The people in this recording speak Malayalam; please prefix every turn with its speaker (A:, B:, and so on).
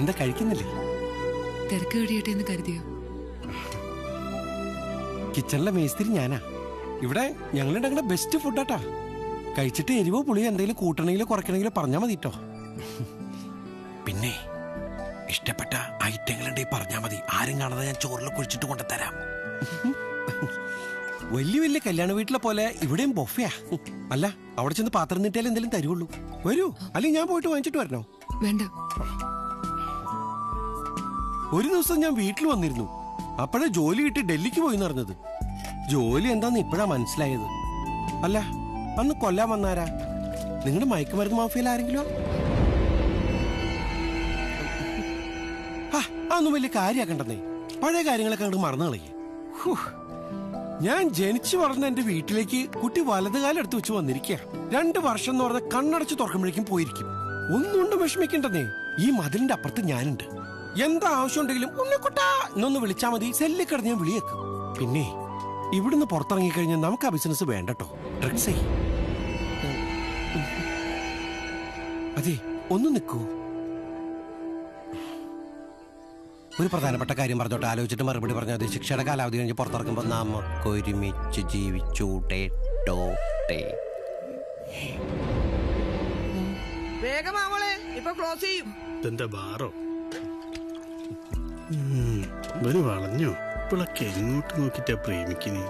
A: എന്താ കഴിക്കുന്നില്ലേ?
B: തിരക്ക് കഴിയട്ടെ എന്ന് കരുതിയോ?
A: കിച്ചണിലെ മേസ്തിരി ഞാനാ. ഇവിടെ ഞങ്ങളുണ്ടാക്കുന്ന ബെസ്റ്റ് ഫുഡാട്ടാ കഴിച്ചിട്ട് എരിവോ പുളിയോ എന്തെങ്കിലും കൂട്ടണമെങ്കിലോ കുറയ്ക്കണമെങ്കിലോ പറഞ്ഞാൽ മതി കേട്ടോ പിന്നെ ഇഷ്ടപ്പെട്ട ഐറ്റങ്ങളുണ്ടെങ്കിൽ പറഞ്ഞാൽ മതി. ആരും കാണാതെ ഞാൻ ചോറിൽ കുഴിച്ചിട്ട് കൊണ്ടുതരാം വലിയ വലിയ കല്യാണ വീട്ടിലെ പോലെ ഇവിടെയും ബൊഫയാ. അല്ല അവിടെ ചെന്ന് പാത്രം നീട്ടിയാലും എന്തെങ്കിലും തരുള്ളൂ. വരൂ. അല്ലെങ്കിൽ ഞാൻ പോയിട്ട് വാങ്ങിച്ചിട്ട് വരണോ?
B: വേണ്ട.
A: ഒരു ദിവസം ഞാൻ വീട്ടിൽ വന്നിരുന്നു. അപ്പോഴേ ജോലി കിട്ടി ഡൽഹിക്ക് പോയി എന്നറിഞ്ഞത് ജോലി എന്താന്ന് ഇപ്പോഴാ മനസ്സിലായത്. അല്ല അന്ന് കൊല്ലാൻ വന്നാരാ? നിങ്ങളുടെ മയക്കുമരുന്ന് മാഫിയയിൽ ആരെങ്കിലും? അതൊന്നും വലിയ കാര്യാക്കണ്ടെന്നേ. പഴയ കാര്യങ്ങളൊക്കെ അങ്ങോട്ട് മറന്നു കളയേ. ഞാൻ ജനിച്ചു വളർന്ന എന്റെ വീട്ടിലേക്ക് കുട്ടി വലതുകാലം എടുത്ത് വെച്ച് വന്നിരിക്കുക രണ്ട് വർഷം എന്ന് പറഞ്ഞ കണ്ണടച്ച് തുറക്കുമ്പോഴേക്കും പോയിരിക്കും. ഒന്നുകൊണ്ടും വിഷമിക്കണ്ടെന്നേ. ഈ മതിലിന്റെ അപ്പുറത്ത് ഞാനുണ്ട്. എന്താ ആവശ്യം ഉണ്ടെങ്കിലും ഉണ്ണിക്കുട്ടാ എന്നൊന്ന് വിളിച്ചാ മതി. സെല്ലിൽ കിടന്ന് ഞാൻ വിളിയേക്കും. പിന്നെ ഇവിടുന്ന് പുറത്തിറങ്ങിക്കഴിഞ്ഞാൽ നമുക്ക് ആ ബിസിനസ് വേണ്ടട്ടോ. ഡ്രഗ്സേ അതെ ഒന്ന് നിൽക്കൂ. ഒരു പ്രധാനപ്പെട്ട കാര്യം പറഞ്ഞോട്ടെ. ആലോചിച്ചിട്ട് മറുപടി പറഞ്ഞാൽ മതി. ശിക്ഷയുടെ കാലാവധി കഴിഞ്ഞ് പുറത്തിറങ്ങുമ്പോൾ നമുക്ക് ഒരുമിച്ച് ജീവിച്ചൂട്ടെ ടോട്ടെ.
C: വേഗം ആവളെ ഇപ്പൊ ക്ലോസ് ചെയ്യും.
D: എന്താ ബാറോ? ഇവർ വളഞ്ഞോ? ഇപ്പോഴൊക്കെ എങ്ങോട്ട് നോക്കിട്ടാ പ്രേമിക്കുന്നേ